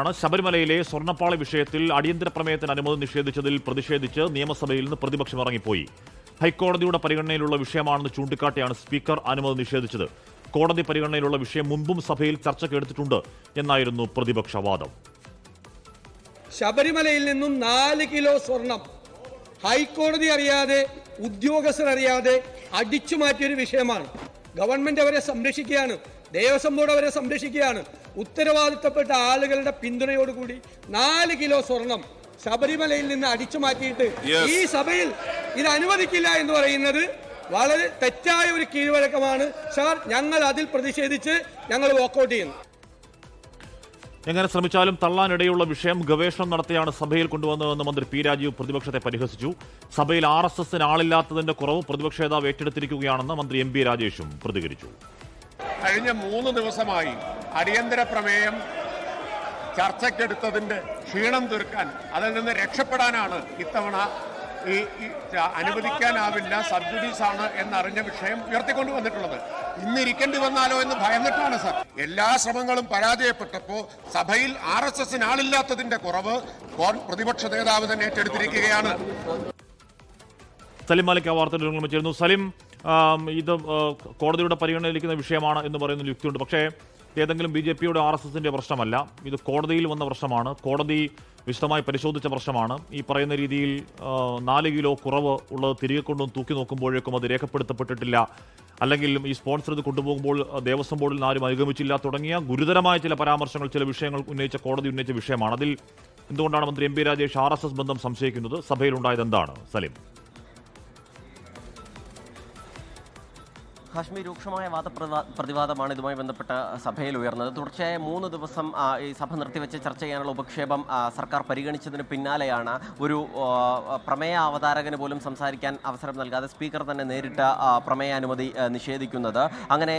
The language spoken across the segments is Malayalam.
ആണ് ശബരിമലയിലെ സ്വർണപ്പാളി വിഷയത്തിൽ അടിയന്തര പ്രമേയത്തിന് അനുമതി നിഷേധിച്ചതിൽ പ്രതിഷേധിച്ച് നിയമസഭയിൽ നിന്ന് പ്രതിപക്ഷം ഇറങ്ങിപ്പോയി. ഹൈക്കോടതിയുടെ പരിഗണനയിലുള്ള വിഷയമാണെന്ന് ചൂണ്ടിക്കാട്ടിയാണ് സ്പീക്കർ അനുമതി നിഷേധിച്ചത്. കോടതി പരിഗണനയിലുള്ള വിഷയം മുൻപും സഭയിൽ ചർച്ചയ്ക്ക് എടുത്തിട്ടുണ്ട് എന്നായിരുന്നു പ്രതിപക്ഷ വാദം. ശബരിമലയിൽ നിന്നും നാല് കിലോ സ്വർണം ഹൈക്കോടതി അറിയാതെ ഉദ്യോഗസ്ഥർ അറിയാതെ അടിച്ചു മാറ്റിയൊരു വിഷയമാണ്. ഗവൺമെന്റ് അവരെ സംരക്ഷിക്കുകയാണ്. ദേവസ്വം ബോർഡ് അവരെ സംരക്ഷിക്കുകയാണ്. ഉത്തരവാദിത്തപ്പെട്ട ആളുകളുടെ പിന്തുണയോടുകൂടി നാല് കിലോ സ്വർണം ശബരിമലയിൽ നിന്ന് അടിച്ചു മാറ്റിയിട്ട് ഈ സഭയിൽ ഇത് അനുവദിക്കില്ല എന്ന് പറയുന്നത് വളരെ തെറ്റായ ഒരു കീഴ്വഴക്കമാണ്. സാർ ഞങ്ങൾ അതിൽ പ്രതിഷേധിച്ച് ഞങ്ങൾ വോക്കൗട്ട് ചെയ്യുന്നു. എങ്ങനെ ശ്രമിച്ചാലും തള്ളാനിടയുള്ള വിഷയം ഗവേഷണം നടത്തിയാണ് സഭയിൽ കൊണ്ടുവന്നതെന്ന് മന്ത്രി പി രാജീവ് പ്രതിപക്ഷത്തെ പരിഹസിച്ചു. സഭയിൽ ആർ എസ് എസിന് ആളില്ലാത്തതിന്റെ കുറവ് പ്രതിപക്ഷ നേതാവ് ഏറ്റെടുത്തിരിക്കുകയാണെന്ന് മന്ത്രി എം പി രാജേഷും പ്രതികരിച്ചു. കഴിഞ്ഞ മൂന്ന് ദിവസമായി അടിയന്തര പ്രമേയം ചർച്ചയ്ക്കെടുത്തതിന്റെ ക്ഷീണം തീർക്കാൻ അതിൽ നിന്ന് രക്ഷപ്പെടാനാണ് ഇത്തവണ ഈ അനുവദിക്കാനാവില്ല സബ്സിഡീസ് ആണ് എന്നറിഞ്ഞ വിഷയം ഉയർത്തിക്കൊണ്ടുവന്നിട്ടുള്ളത് ഇന്ന് ഇരിക്കേണ്ടി വന്നാലോ എന്ന് ഭയന്നിട്ടാണ് സർ. എല്ലാ ശ്രമങ്ങളും പരാജയപ്പെട്ടപ്പോൾ സഭയിൽ ആർ എസ് എസിന് ആളില്ലാത്തതിന്റെ കുറവ് പ്രതിപക്ഷ നേതാവ് തന്നെ ഏറ്റെടുത്തിരിക്കുകയാണ്. സലിം മാലിക് ആ വാർത്തയിൽ ചേരുന്നു സലിം ഇത് കോടതിയുടെ പരിഗണനയിലിരിക്കുന്ന വിഷയമാണ് എന്ന് പറയുന്ന യുക്തിയുണ്ട് പക്ഷേ ഏതെങ്കിലും ബി ജെ പിയുടെ ആർ എസ് എസിന്റെ പ്രശ്നമല്ല. ഇത് കോടതിയിൽ വന്ന പ്രശ്നമാണ്. കോടതി വിശദമായി പരിശോധിച്ച പ്രശ്നമാണ്. ഈ പറയുന്ന രീതിയിൽ നാല് കിലോ കുറവ് ഉള്ളത് തിരികെ കൊണ്ടും തൂക്കി നോക്കുമ്പോഴേക്കും അത് രേഖപ്പെടുത്തപ്പെട്ടിട്ടില്ല. അല്ലെങ്കിൽ ഈ സ്പോൺസർ ഇത് കൊണ്ടുപോകുമ്പോൾ ദേവസ്വം ബോർഡിൽ ആരും അനുഗമിച്ചില്ല. തുടങ്ങിയ ഗുരുതരമായ ചില പരാമർശങ്ങൾ ചില വിഷയങ്ങൾ ഉന്നയിച്ച കോടതി ഉന്നയിച്ച വിഷയമാണ്. അതിൽ എന്തുകൊണ്ടാണ് മന്ത്രി M P Rajesh R S S ബന്ധം സംശയിക്കുന്നത്? സഭയിലുണ്ടായത് എന്താണ്? സലിം. കാശ്മീർ രൂക്ഷമായ വാദപ്രതിവാ പ്രതിവാദമാണ് ഇതുമായി ബന്ധപ്പെട്ട സഭയിൽ ഉയർന്നത്. തുടർച്ചയായ മൂന്ന് ദിവസം ഈ സഭ നിർത്തിവെച്ച് ചർച്ച ചെയ്യാനുള്ള ഉപക്ഷേപം സർക്കാർ പരിഗണിച്ചതിന് പിന്നാലെയാണ് ഒരു പ്രമേയ അവതാരകന് പോലും സംസാരിക്കാൻ അവസരം നൽകാതെ സ്പീക്കർ തന്നെ നേരിട്ട പ്രമേയ ആ, നിഷേധിക്കുന്നത്. അങ്ങനെ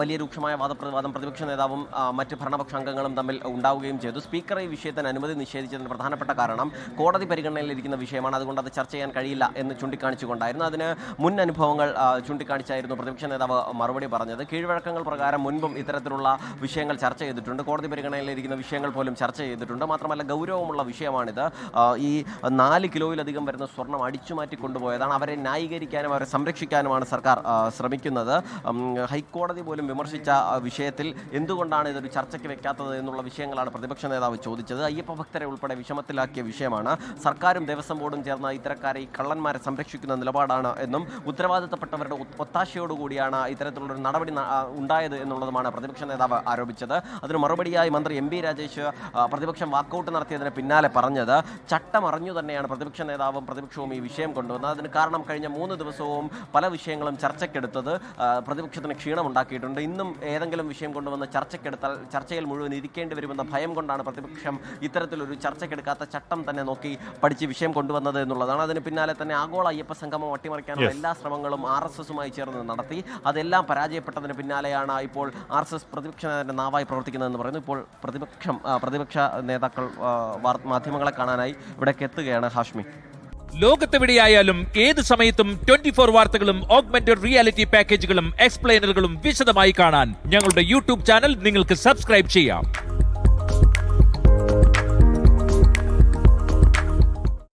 വലിയ രൂക്ഷമായ വാദപ്രതിവാദം പ്രതിപക്ഷ നേതാവും മറ്റ് ഭരണപക്ഷ അംഗങ്ങളും തമ്മിൽ ഉണ്ടാവുകയും ചെയ്തു. സ്പീക്കർ ഈ വിഷയത്തിന് അനുമതി നിഷേധിച്ചതിന് പ്രധാനപ്പെട്ട കാരണം കോടതി പരിഗണനയിലിരിക്കുന്ന വിഷയമാണ്. അതുകൊണ്ട് അത് ചർച്ച ചെയ്യാൻ കഴിയില്ല എന്ന് ചൂണ്ടിക്കാണിച്ചുകൊണ്ടായിരുന്നു. അതിന് മുൻ അനുഭവങ്ങൾ ചൂണ്ടിക്കാണിച്ചായിരുന്നു പ്രതിപക്ഷ നേതാവ് മറുപടി പറഞ്ഞത്. കീഴ്വഴക്കങ്ങൾ പ്രകാരം മുൻപും ഇത്തരത്തിലുള്ള വിഷയങ്ങൾ ചർച്ച ചെയ്തിട്ടുണ്ട്. കോടതി പരിഗണനയിലിരിക്കുന്ന വിഷയങ്ങൾ പോലും ചർച്ച ചെയ്തിട്ടുണ്ട്. മാത്രമല്ല ഗൗരവമുള്ള വിഷയമാണിത്. ഈ നാല് കിലോയിലധികം വരുന്ന സ്വർണം അടിച്ചുമാറ്റി കൊണ്ടുപോയതാണ്. അവരെ ന്യായീകരിക്കാനും അവരെ സംരക്ഷിക്കാനുമാണ് സർക്കാർ ശ്രമിക്കുന്നത്. ഹൈക്കോടതി പോലും വിമർശിച്ച വിഷയത്തിൽ എന്തുകൊണ്ടാണ് ഇതൊരു ചർച്ചയ്ക്ക് വെക്കാത്തത് എന്നുള്ള വിഷയങ്ങളാണ് പ്രതിപക്ഷ നേതാവ് ചോദിച്ചത്. അയ്യപ്പ ഭക്തരെ ഉൾപ്പെടെ വിഷമത്തിലാക്കിയ വിഷയമാണ്. സർക്കാരും ദേവസ്വം ബോർഡും ചേർന്ന ഇത്തരക്കാരെ ഈ കള്ളന്മാരെ സംരക്ഷിക്കുന്ന നിലപാടാണ് എന്നും ഉത്തരവാദിത്തപ്പെട്ടവരുടെ ഒ- ഒത്താശയോടുകൂടിയാണ് ഇത്തരത്തിലുള്ളൊരു നടപടി ഉണ്ടായത് എന്നുള്ളതുമാണ് പ്രതിപക്ഷ നേതാവ് ആരോപിച്ചത്. അതിന് മറുപടിയായി മന്ത്രി എം പി രാജേഷ് പ്രതിപക്ഷം വാക്കൌട്ട് നടത്തിയതിന് പിന്നാലെ പറഞ്ഞത് ചട്ടമറിഞ്ഞു തന്നെയാണ് പ്രതിപക്ഷ നേതാവും പ്രതിപക്ഷവും ഈ വിഷയം കൊണ്ടുവന്നത്. അതിന് കാരണം കഴിഞ്ഞ മൂന്ന് ദിവസവും പല വിഷയങ്ങളും ചർച്ചയ്ക്കെടുത്തത് പ്രതിപക്ഷത്തിന് ക്ഷീണമുണ്ടാക്കിയിട്ടുണ്ട്. ഇന്നും ഏതെങ്കിലും വിഷയം കൊണ്ടുവന്ന് ചർച്ചയ്ക്കെടുത്താൽ ചർച്ചയിൽ മുഴുവൻ ഇരിക്കേണ്ടി വരുമെന്ന ഭയം കൊണ്ടാണ് പ്രതിപക്ഷം ഇത്തരത്തിലൊരു ചർച്ചയ്ക്കെടുക്കാത്ത ചട്ടം തന്നെ നോക്കി പഠിച്ച് വിഷയം കൊണ്ടുവന്നത് എന്നുള്ളതാണ്. അതിന് പിന്നാലെ തന്നെ ആഗോള അയ്യപ്പ സംഗമം അട്ടിമറിക്കാനുള്ള എല്ലാ ശ്രമങ്ങളും ആർ എസ് എസുമായി ചേർന്ന് നടത്തി. അതെല്ലാം പരാജയപ്പെട്ടതിന് പിന്നാലെയാണ് ഇപ്പോൾ ആർ എസ് എസ് പ്രതിപക്ഷ നേതാവിന്റെ നാവായി പ്രവർത്തിക്കുന്നതെന്ന് പറയുന്നു. ഇപ്പോൾ പ്രതിപക്ഷം പ്രതിപക്ഷ നേതാക്കൾ മാധ്യമങ്ങളെ കാണാനായി ഇവിടേക്ക് എത്തുകയാണ് ഹാഷ്മി. ലോകത്തെവിടെയായാലും ഏത് സമയത്തും ട്വന്റി ഫോർ വാർത്തകളും ഓഗ്മെന്റഡ് റിയാലിറ്റി പാക്കേജുകളും എക്സ്പ്ലെയിനറുകളും വിശദമായി കാണാൻ ഞങ്ങളുടെ യൂട്യൂബ് ചാനൽ നിങ്ങൾക്ക് സബ്സ്ക്രൈബ് ചെയ്യാം.